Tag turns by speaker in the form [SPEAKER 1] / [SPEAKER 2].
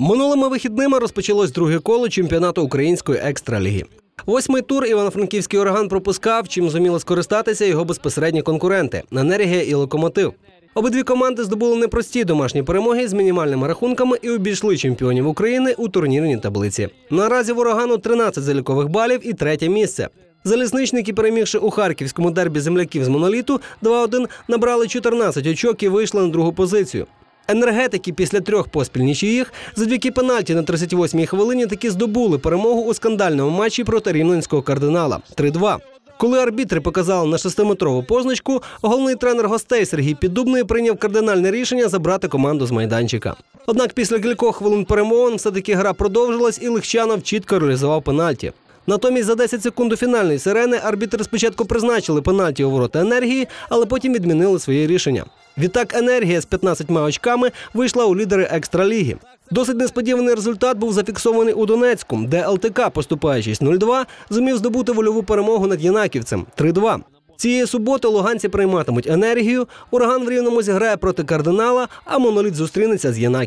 [SPEAKER 1] Минулими вихідними розпочалось друге коло чемпіонату української екстраліги. Восьмий тур івано-франківський орган пропускав, чим зуміли скористатися його безпосередні конкуренти енергія і локомотив. Обидві команди здобули непрості домашні перемоги з мінімальними рахунками і обійшли чемпіонів України у турнірній таблиці. Наразі в урагану 13 залікових балів і третє місце. Залізничники, перемігши у харківському дербі земляків з моноліту, 2-1 набрали 14 очок і вийшли на другу позицію. Енергетики після трьох поспіль нічиїх завдяки пенальті на 38-й хвилині таки здобули перемогу у скандальному матчі проти рівненського кардинала 3-2. Коли арбітри показали на шестиметрову позначку, головний тренер гостей Сергій Піддубний прийняв кардинальне рішення забрати команду з майданчика. Однак після кількох хвилин перемовин все-таки гра продовжилась і Лихчанов чітко реалізував пенальті. Натомість за 10 секунд до фінальної сирени арбітри спочатку призначили пенальті у ворота енергії, але потім відмінили своє рішення. Відтак енергія з 15 очками вийшла у лідери екстраліги. Досить несподіваний результат був зафіксований у Донецьку, де ЛТК, поступаючись 0-2, зумів здобути вольову перемогу над Янаківцем 3-2. Цієї суботи луганці прийматимуть енергію. Ураган в рівному зіграє проти кардинала, а моноліт зустрінеться з Янаківцем.